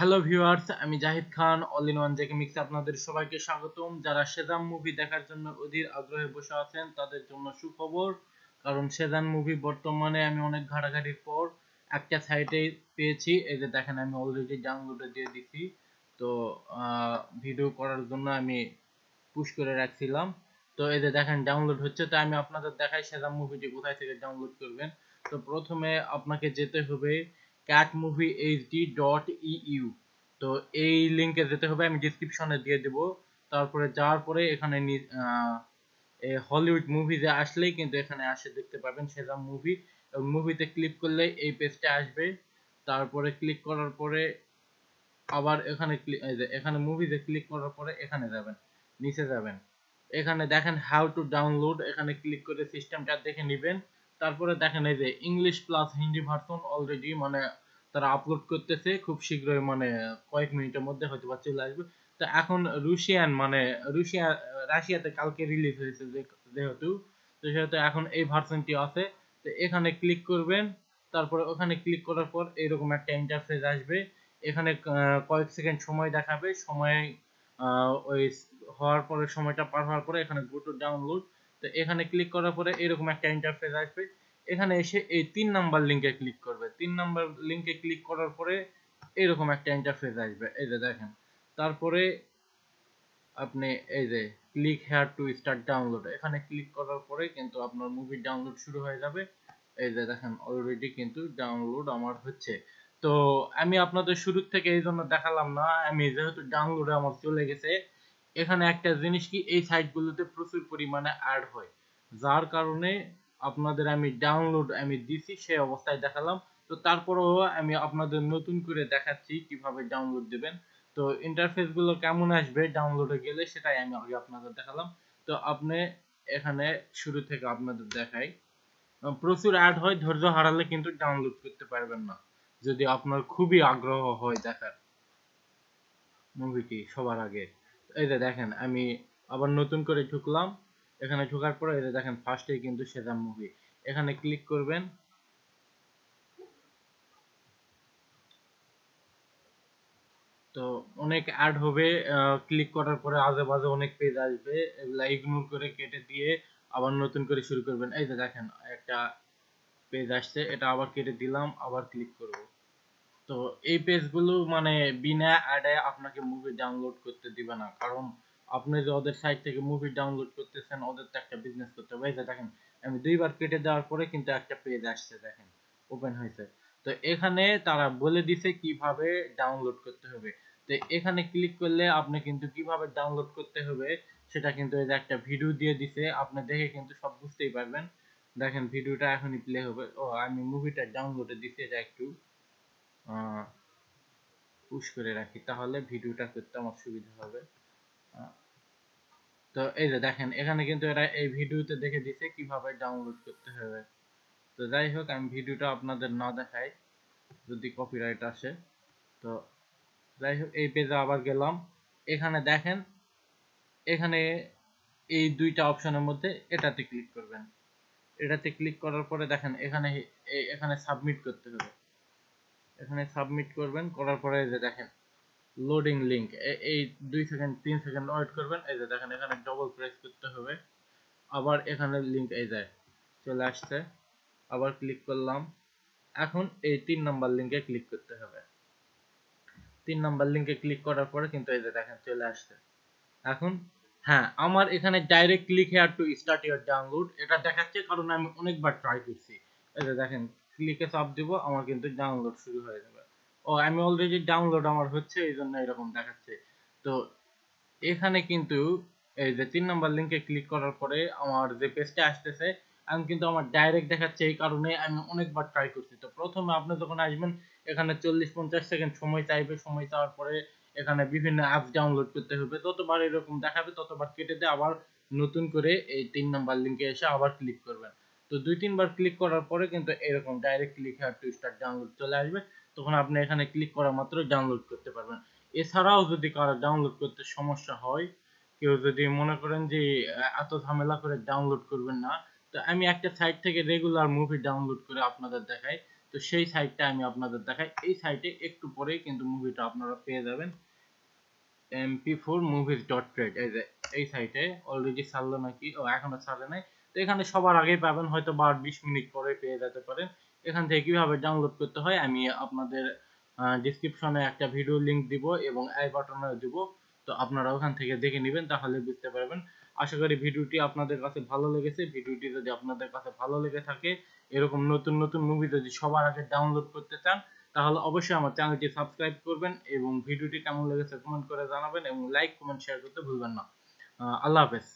Hello viewers আমি Zahid Khan all in one JK mix আপনাদের সবাইকে স্বাগতম। যারা সেজাম মুভি দেখার জন্য অধীর আগ্রহে বসে আছেন, তাদের জন্য সুখবর। কারণ সেজান মুভি বর্তমানে আমি অনেক ঘাটাঘাটির পর একটা সাইটে পেয়েছি। এই যে দেখেন, আমি অলরেডি ডাউনলোডে দিয়ে দিছি। তো ভিডিও করার জন্য আমি পুশ করে রাখছিলাম। তো এই যে দেখেন ডাউনলোড হচ্ছে। তো আমি আপনাদের দেখাই সেজাম মুভিটি কোথায় থেকে ডাউনলোড করবেন। তো প্রথমে আপনাকে যেতে হবে catmoviehd.eu তো এই লিংকে যেতে হবে, আমি ডিসক্রিপশনে দিয়ে দেব। তারপরে যাওয়ার পরে এখানে হলিউড মুভিতে আসলেই কিন্তু এখানে আসে, দেখতে পাবেন সেজাম মুভি মুভিতে ক্লিক করলে এই পেজটা আসবে। তারপরে ক্লিক করার পরে আবার এখানে এখানে মুভিতে ক্লিক করার পরে এখানে যাবেন, নিচে যাবেন। এখানে দেখেন হাউ টু ডাউনলোড এখানে ক্লিক করে সিস্টেমটা দেখে নেবেন। তারপরে দেখেন এই যে English plus Hindi version already মানে তারা আপলোড করতেছে, খুব শীঘ্রই মানে কয়েক মিনিটের মধ্যে হয়তো বা চলে আসবে। তো এখন রুশিয়ান মানে রুশিয়া রাশিয়াতে কালকে রিলিজ হয়েছে যেহেতু, তো সেহেতু এখন এই ভার্সনটি আছে। তো এখানে ক্লিক করবেন, তারপরে ওখানে ক্লিক করার পর এরকম একটা ইন্টারফেস আসবে। এখানে কয়েক সেকেন্ড সময় দেখাবে। সময় ওই হওয়ার পরে, সময়টা পার হওয়ার পরে এখানে গো টু ডাউনলোড তো এখানে ক্লিক করার পরে এরকম একটা ইন্টারফেস আসবে। এখানে এসে এই তিন নাম্বার লিঙ্কে ক্লিক করবে। তিন নাম্বার লিঙ্কে ক্লিক করার পরে এরকম একটা ইন্টারফেস আসবে। এই যে দেখেন, তারপরে আপনি এই যে click here to start download এখানে ক্লিক করার পরে কিন্তু আপনার মুভি ডাউনলোড শুরু হয়ে যাবে। এই যে দেখেন অলরেডি কিন্তু ডাউনলোড আমার হচ্ছে। তো আমি আপনাদের শুরু থেকে এই জন্য দেখালাম না, আমি যেহেতু ডাউনলোডে আমার চলে গেছে, এখানে একটা জিনিস কি, এই সাইটগুলোতে প্রচুর পরিমাণে অ্যাড হয়। যার কারণে আপনাদের আমি ডাউনলোড আমি দিছি, সেই অবস্থায় দেখালাম। তো তারপরেও আমি আপনাদের নতুন করে দেখাচ্ছি কীভাবে ডাউনলোড দেবেন। তো ইন্টারফেসগুলো কেমন আসবে ডাউনলোডে গেলে সেটাই আমি আগে আপনাদের দেখালাম। তো আপনি এখানে শুরু থেকে আপনাদের দেখাই। প্রচুর অ্যাড হয়, ধৈর্য হারালে কিন্তু ডাউনলোড করতে পারবেন না। যদি আপনার খুবই আগ্রহ হয় দেখার। মুভিটি সবার আগে। এই যে দেখেন, আমি আবার নতুন করে ঢুকলাম। এখানে ঢোকার পরে এই যে দেখেন ফার্স্টে কিন্তু সেজাম মুভি এখানে ক্লিক করবেন। তো অনেক অ্যাড হবে ক্লিক করার পরে আজে বাজে অনেক পেজ আসবে। এগুলা ইগনোর করে কেটে দিয়ে আবার নতুন করে শুরু করবেন। এই যে দেখেন, একটা পেজ আসছে, এটা আবার কেটে দিলাম, আবার ক্লিক করব। তো এই পেজগুলো মানে বিনা অ্যাডে আপনাকে মুভি ডাউনলোড করতে দিবে না। কারণ আপনি যে ওদের সাইট থেকে মুভি ডাউনলোড করতেছেন, ওদের তো একটা বিজনেস করতে হবে। দেখেন, আমি দুইবার কেটে দেওয়ার পরে কিন্তু একটা পেজ আসছে, দেখেন ওপেন হয়েছে। তো এখানে তারা বলে দিছে কীভাবে ডাউনলোড করতে হবে। তো এখানে ক্লিক করলে আপনি কিন্তু কীভাবে ডাউনলোড করতে হবে, সেটা কিন্তু এই যে একটা ভিডিও দিয়ে দিছে। আপনি দেখে কিন্তু সব বুঝতেই পারবেন। দেখেন ভিডিওটা এখনই প্লে হবে। ও, আমি মুভিটা ডাউনলোডে দিতে এটা একটু পুশ করে রাখি, তাহলে ভিডিওটা করতে আমার সুবিধা হবে। তো এই যে দেখেন, এখানে কিন্তু এরা এই ভিডিওতে দেখে দিছে কীভাবে ডাউনলোড করতে হবে। তো যাই হোক, আমি ভিডিওটা আপনাদের না দেখাই, যদি কপিরাইট আসে। তো যাই হোক, এই পেজে আবার গেলাম। এখানে দেখেন, এখানে এই দুইটা অপশনের মধ্যে এটাতে ক্লিক করবেন। এটাতে ক্লিক করার পরে দেখেন, এখানে এখানে সাবমিট করতে হবে। এখানে সাবমিট করবেন, করার পরে যে দেখেন লোডিং লিংক এই দুই সেকেন্ড তিন সেকেন্ড ওয়েট করবেন, এই যে দেখেন এখানে ডবল প্রেস করতে হবে, আবার এখানে লিংক এই যায় চলে আসছে, আবার ক্লিক করলাম, এখন এই তিন নাম্বার লিংকে ক্লিক করতে হবে। তিন নাম্বার লিংকে ক্লিক করার পরে কিন্তু এই যে দেখেন চলে আসছে। এখন হ্যাঁ আমার এখানে direct click here to start your download এটা দেখাচ্ছে কারণ আমি অনেকবার ট্রাই করছি। এই যে দেখেন ক্লিকে চাপ দিব, আমার কিন্তু ডাউনলোড শুরু হয়ে যাবে। ও, আমি অলরেডি ডাউনলোড আমার হচ্ছে, এই জন্য এরকম দেখাচ্ছে। তো এখানে কিন্তু এই যে তিন নাম্বার লিংকে ক্লিক করার পরে আমার যে পেজটা আসতেছে, আমি কিন্তু আমার ডাইরেক্ট দেখাচ্ছে এই কারণে আমি অনেকবার ট্রাই করছি। তো প্রথমে আপনি যখন আসবেন, এখানে চল্লিশ পঞ্চাশ সেকেন্ড সময় চাইবে, সময় চাওয়ার পরে এখানে বিভিন্ন অ্যাপস ডাউনলোড করতে হবে। ততবার এরকম দেখাবে, ততবার কেটে দিয়ে আবার নতুন করে এই তিন নাম্বার লিংকে এসে আবার ক্লিক করবেন। তো দুই, তিনবার ক্লিক করার পরে কিন্তু এরকম direct click here to start download চলে আসবে। তখন আপনি এখানে ক্লিক করা মাত্র ডাউনলোড করতে পারবেন। এছাড়াও যদি কারও ডাউনলোড করতে সমস্যা হয়, কেউ যদি মনে করেন যে, এত ঝামেলা করে ডাউনলোড করবেন না, তো আমি একটা সাইট থেকে রেগুলার মুভি ডাউনলোড করে আপনাদের দেখাই। তো সেই সাইটটা আমি আপনাদের দেখাই। এই সাইটে একটু পরেই কিন্তু মুভিটা আপনারা পেয়ে যাবেন। MP four movies dot trade এই যে, এই সাইটে অলরেডি ছাড়লো নাকি? ও, এখনও ছাড়ে নাই। তো এখানে সবার আগেই পাবেন, হয়তো বার বিশ মিনিট পরে পেয়ে যেতে পারেন। এখান থেকে কীভাবে ডাউনলোড করতে হয়, আমি আপনাদের ডিসক্রিপশনে একটা ভিডিও লিংক দিব এবং আই বাটনে দিব। তো আপনারা ওখান থেকে দেখে নেবেন, তাহলে বুঝতে পারবেন। আশা করি ভিডিওটি আপনাদের কাছে ভালো লেগেছে। ভিডিওটি যদি আপনাদের কাছে ভালো লেগে থাকে, এরকম নতুন নতুন মুভি যদি সবার আগে ডাউনলোড করতে চান, তাহলে অবশ্যই আমার চ্যানেলটি সাবস্ক্রাইব করবেন এবং ভিডিওটি কেমন লেগেছে কমেন্ট করে জানাবেন এবং লাইক কমেন্ট শেয়ার করতে ভুলবেন না। আল্লাহ হাফেজ।